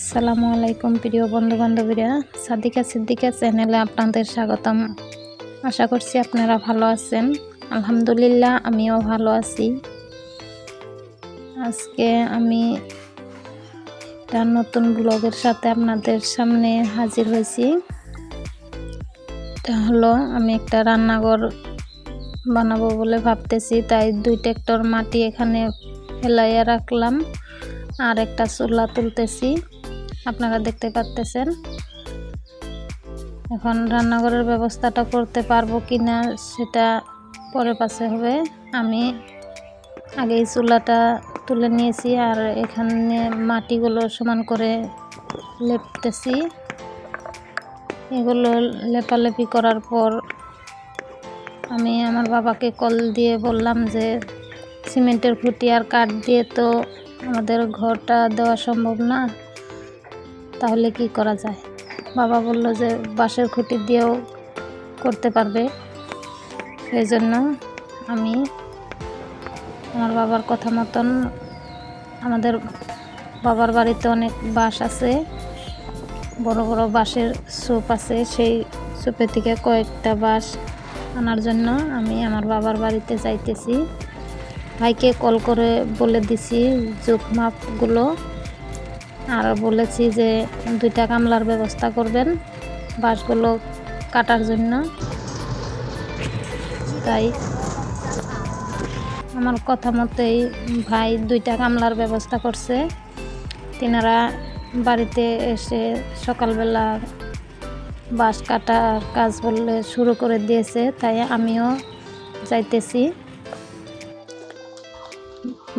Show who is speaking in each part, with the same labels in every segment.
Speaker 1: আসসালামু আলাইকুম, প্রিয় বন্ধু বান্ধবীরা সাদিকা সিদ্দিকা চ্যানেলে আপনাদের স্বাগতম। আশা করছি আপনারা ভালো আছেন। আলহামদুলিল্লাহ, আমিও ভালো আছি। আজকে আমি একটা নতুন ব্লগের সাথে আপনাদের সামনে হাজির হয়েছি। এটা হলো, আমি একটা রান্নাঘর বানাবো বলে ভাবতেছি, তাই দুই ট্রেক্টর মাটি এখানে ফেলাইয়া রাখলাম, আর একটা চুলা তুলতেছি। আপনারা দেখতে পাচ্তেছেন। এখন রান্নাঘরের ব্যবস্থাটা করতে পারব কি না সেটা পরে পাশে হবে। আমি আগে এই চুলাটা তুলে নিয়েছি আর এখানে মাটিগুলো সমান করে লেপতেছি। এগুলো লেপালেপি করার পর আমি আমার বাবাকে কল দিয়ে বললাম যে, সিমেন্টের খুঁটি আর কাঠ দিয়ে তো আমাদের ঘরটা দেওয়া সম্ভব না। তাহলে কি করা যায়? বাবা বলল যে বাঁশের খুঁটি দিয়েও করতে পারবে। সেই জন্য আমি আমার বাবার কথা মতন আমাদের বাবার বাড়িতে অনেক বাঁশ আছে। বড় বড় বাঁশের সুপ আছে। সেই সুপের থেকে কয়েকটা বাঁশ আনার জন্য আমি আমার বাবার বাড়িতে যাইতেছি। ভাইকে কল করে বলে দিছি যুগ মাপগুলো। আর বলেছি যে দুইটা কামলার ব্যবস্থা করবেন বাঁশগুলো কাটার জন্য। তাই আমার কথা মতোই ভাই দুইটা কামলার ব্যবস্থা করছে। তিনারা বাড়িতে এসে সকালবেলা বাঁশ কাটার কাজ বললে শুরু করে দিয়েছে, তাই আমিও যাইতেছি।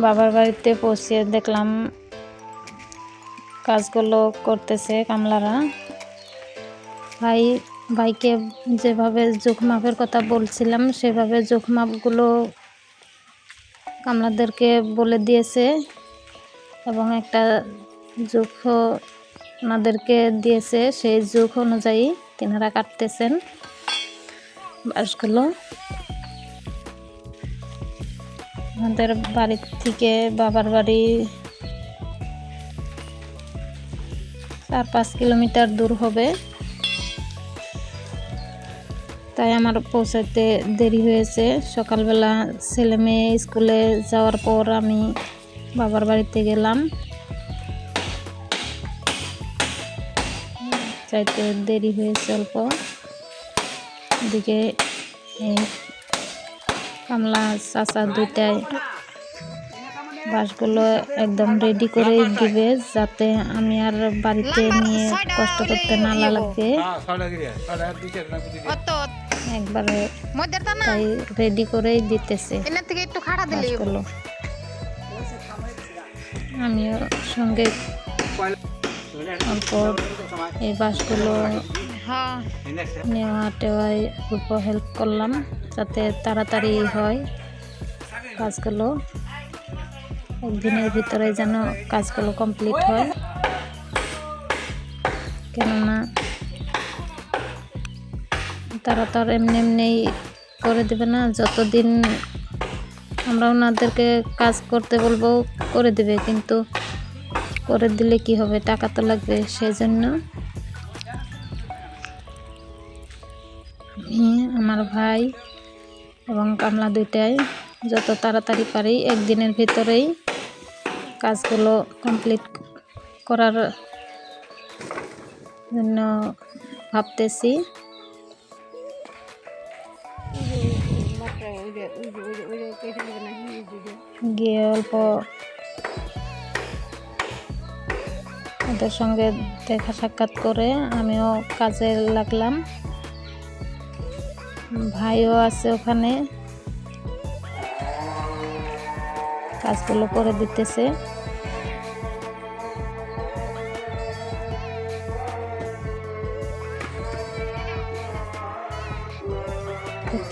Speaker 1: বাবার বাড়িতে পৌঁছে দেখলাম কাজগুলো করতেছে কামলারা। ভাই, ভাইকে যেভাবে মাপের কথা বলছিলাম, সেভাবে মাপগুলো কামলাদেরকে বলে দিয়েছে এবং একটা জোখ ওনাদেরকে দিয়েছে। সেই জোখ অনুযায়ী তিনারা কাটতেছেন বাঁশগুলো। আমাদের বাড়ির থেকে বাবার বাড়ি চার পাঁচ কিলোমিটার দূর হবে। তাই আমার পৌঁছাতে দেরি হয়েছে। সকালবেলা ছেলে মেয়ে স্কুলে যাওয়ার পর আমি বাবার বাড়িতে গেলাম। চাইতে দেরি হয়েছে অল্প। এদিকে কামলা চাচা দুইটাই বাসগুলো একদম রেডি করে দিবে যাতে আমি আর বাড়িতে নিয়ে কষ্ট করতে না লাগে। একবারে তাই রেডি করেই দিতেছে বাঁশগুলো আমিও সঙ্গে অল্প এই বাসগুলো নেওয়া টেওয়ায় অল্প হেল্প করলাম যাতে তাড়াতাড়ি হয় কাজগুলো একদিনের ভিতরে যেন কাজগুলো কমপ্লিট হয়। কেননা তারা তো আর এমনি এমনিই করে দেবে না, যতদিন আমরা ওনাদেরকে কাজ করতে বলব করে দেবে, কিন্তু করে দিলে কি হবে? টাকা তো লাগবে সেই জন্য আমি, আমার ভাই এবং কামলা দুইটাই যত তাড়াতাড়ি পারি একদিনের ভিতরেই কাজগুলো কমপ্লিট করার জন্য ভাবতেছি। গিয়ে অল্প ওদের সঙ্গে দেখা সাক্ষাৎ করে আমিও কাজে লাগলাম। ভাইও আছে ওখানে। কাজগুলো করে দিতেছে।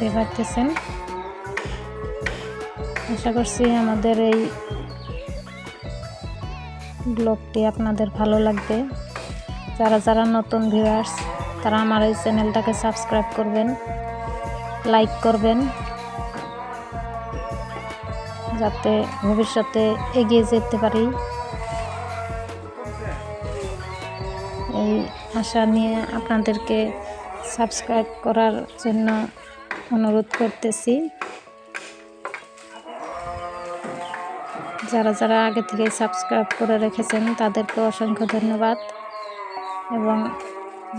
Speaker 1: দেখতে পাচ্ছেন আশা করছি আমাদের এই ব্লগটি আপনাদের ভালো লাগবে। যারা যারা নতুন ভিউয়ার্স তারা আমার এই চ্যানেলটাকে সাবস্ক্রাইব করবেন লাইক করবেন, যাতে ভবিষ্যতে এগিয়ে যেতে পারি। এই আশা নিয়ে আপনাদেরকে সাবস্ক্রাইব করার জন্য অনুরোধ করতেছি। যারা যারা আগে থেকে সাবস্ক্রাইব করে রেখেছেন, তাদেরকে অসংখ্য ধন্যবাদ। এবং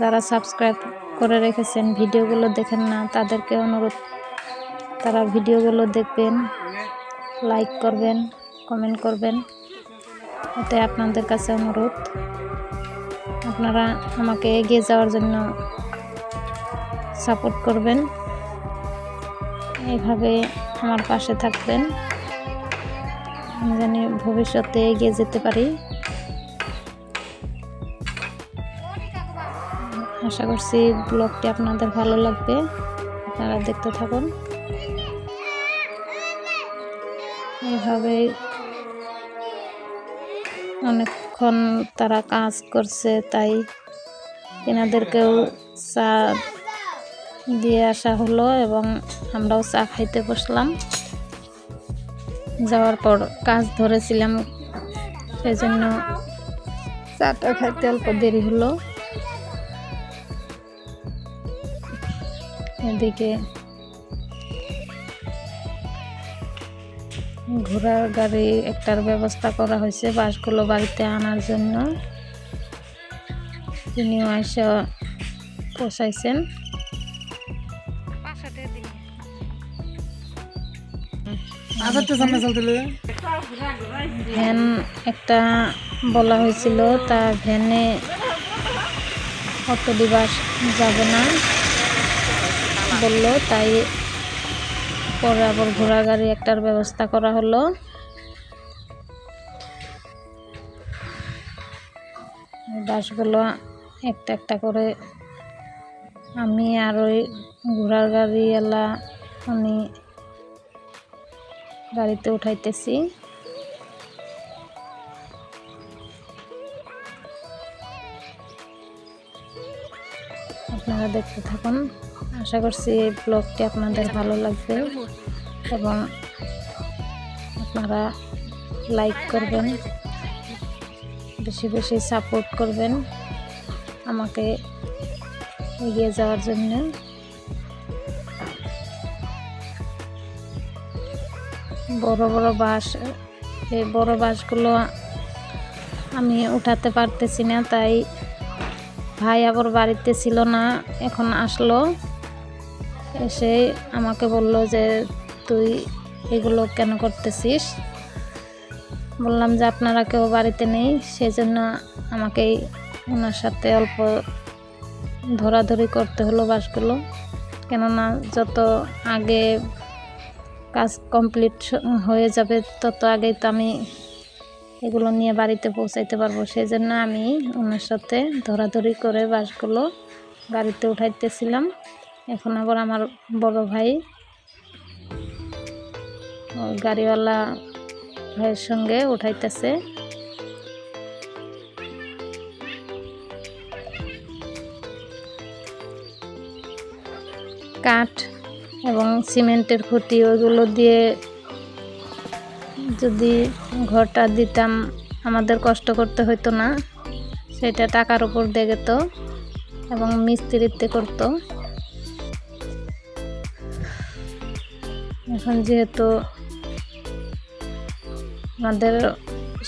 Speaker 1: যারা সাবস্ক্রাইব করে রেখেছেন, ভিডিওগুলো দেখেন না, তাদেরকে অনুরোধ, তারা ভিডিওগুলো দেখবেন, লাইক করবেন, কমেন্ট করবেন। এতে আপনাদের কাছে অনুরোধ। আপনারা আমাকে এগিয়ে যাওয়ার জন্য সাপোর্ট করবেন। এইভাবে আমার পাশে থাকবেন। আমি জানি ভবিষ্যতে এগিয়ে যেতে পারি। আশা করছি ব্লগটি আপনাদের ভালো লাগবে। আপনারা দেখতে থাকুন। এইভাবে অনেকক্ষণ তারা কাজ করছে, তাই এনাদেরকেও চা দিয়ে আসা হলো এবং আমরাও চা খাইতে বসলাম। যাওয়ার পর কাজ ধরেছিলাম সেই জন্য চাটা খাইতে অল্প দেরি হলো। এদিকে ঘোড়ার গাড়ি একটার ব্যবস্থা করা হয়েছে বাসগুলো বাড়িতে আনার জন্য। তিনিও এসে ভ্যান একটা বলা হয়েছিল তা ভ্যানে অটো দিবাস যাবে না বলল তাই পরে আবার ঘোড়া গাড়ি একটার ব্যবস্থা করা হলো। বাসগুলো একটা একটা করে আমি আর ওই ঘোড়ার গাড়িওয়ালা উনি গাড়িতে উঠাইতেছি। আপনারা দেখতে থাকুন। আশা করছি এই ব্লগটি আপনাদের ভালো লাগবে এবং আপনারা লাইক করবেন, বেশি বেশি সাপোর্ট করবেন, আমাকে এগিয়ে যাওয়ার জন্য। বড় বড় বাস এই বড় বাসগুলো আমি উঠাতে পারতেছি না, তাই ভাই আবার বাড়িতে ছিল না, এখন আসলো। এসে আমাকে বলল যে, তুই এগুলো কেন করতেছিস? বললাম যে, আপনারা কেউ বাড়িতে নেই সেই জন্য আমাকে ওনার সাথে অল্প ধরাধরি করতে হলো বাসগুলো। কেননা যত আগে কাজ কমপ্লিট হয়ে যাবে, তত আগেই তো আমি এগুলো নিয়ে বাড়িতে পৌঁছাইতে পারব। সেই জন্য আমি ওনার সাথে ধরাধরি করে বাসগুলো গাড়িতে উঠাইতেছিলাম। এখন আবার আমার বড় ভাই গাড়িওয়ালা ভাইয়ের সঙ্গে উঠাইতেছে। কাঠ এবং সিমেন্টের খুঁটি, ওইগুলো দিয়ে যদি ঘরটা দিতাম, আমাদের কষ্ট করতে হতো না। সেটা টাকার উপর দিয়ে যেত এবং মিস্ত্রিতে করতো। এখন যেহেতু আমাদের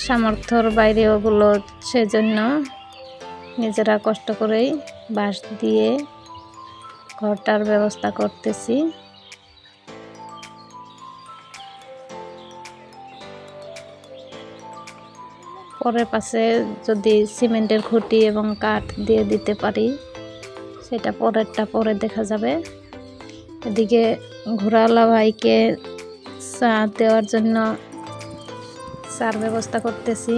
Speaker 1: সামর্থ্যর বাইরে ওগুলো, সেজন্য নিজেরা কষ্ট করেই বাঁশ দিয়ে ঘরটার ব্যবস্থা করতেছি। পরের পাশে যদি সিমেন্টের খুঁটি এবং কাঠ দিয়ে দিতে পারি, সেটা পরেরটা পরে দেখা যাবে। এদিকে ঘোড়াওয়ালা ভাইকে চা দেওয়ার জন্য চার ব্যবস্থা করতেছি।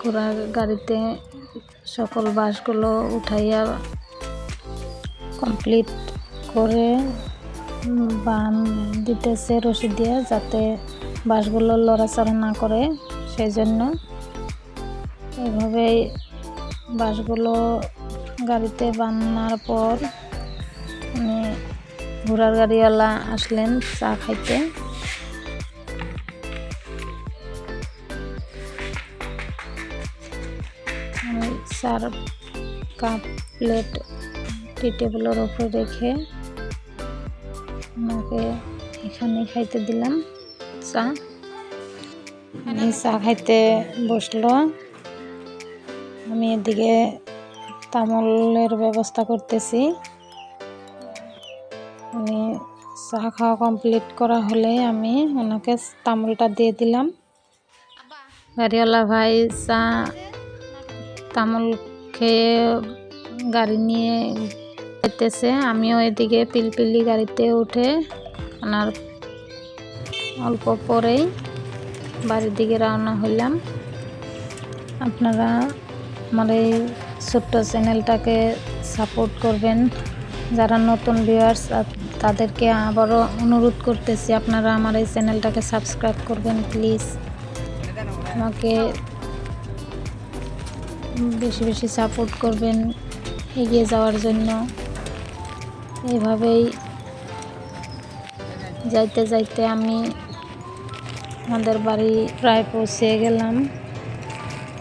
Speaker 1: ঘোড়া গাড়িতে সকল বাসগুলো উঠাইয়া কমপ্লিট করে বান দিতেছে, রশি দিয়ে, যাতে বাসগুলো লড়াচড়া না করে। সেই জন্য এভাবেই বাসগুলো গাড়িতে বানার পর ঘোড়ার গাড়িওয়ালা আসলেন চা খাইতে। চার কাপ প্লেট টি টেবিলের ওপরে রেখে ওনাকে এখানে খাইতে দিলাম। চা। উনি চা খাইতে বসল। আমি এদিকে তামলের ব্যবস্থা করতেছি। উনি চা খাওয়া কমপ্লিট করা হলে আমি ওনাকে তামলটা দিয়ে দিলাম। গাড়িওয়ালা ভাই চা তামল খেয়ে গাড়ি নিয়ে যেতেছে আমিও এদিকে পিলপিলি গাড়িতে উঠে ওনার অল্প পরেই বাড়ির দিকে রওনা হইলাম। আপনারা আমার এই ছোট্ট চ্যানেলটাকে সাপোর্ট করবেন। যারা নতুন ভিউয়ার্স তাদেরকে আবারও অনুরোধ করতেছি, আপনারা আমার এই চ্যানেলটাকে সাবস্ক্রাইব করবেন, প্লিজ। আমাকে বেশি বেশি সাপোর্ট করবেন এগিয়ে যাওয়ার জন্য। এইভাবেই যাইতে যাইতে আমি আমাদের বাড়ি প্রায় পৌঁছে গেলাম।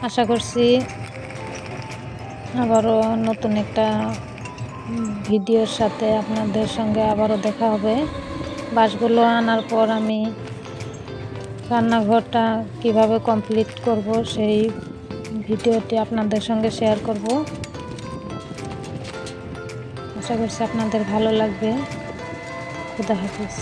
Speaker 1: আশা করছি আবারও নতুন একটা ভিডিওর সাথে আপনাদের সঙ্গে আবারও দেখা হবে। বাসগুলো আনার পর আমি রান্নাঘরটা কীভাবে কমপ্লিট করব সেই ভিডিওটি আপনাদের সঙ্গে শেয়ার করব। আশা করছি আপনাদের ভালো লাগবে। খুদা হাফিজ।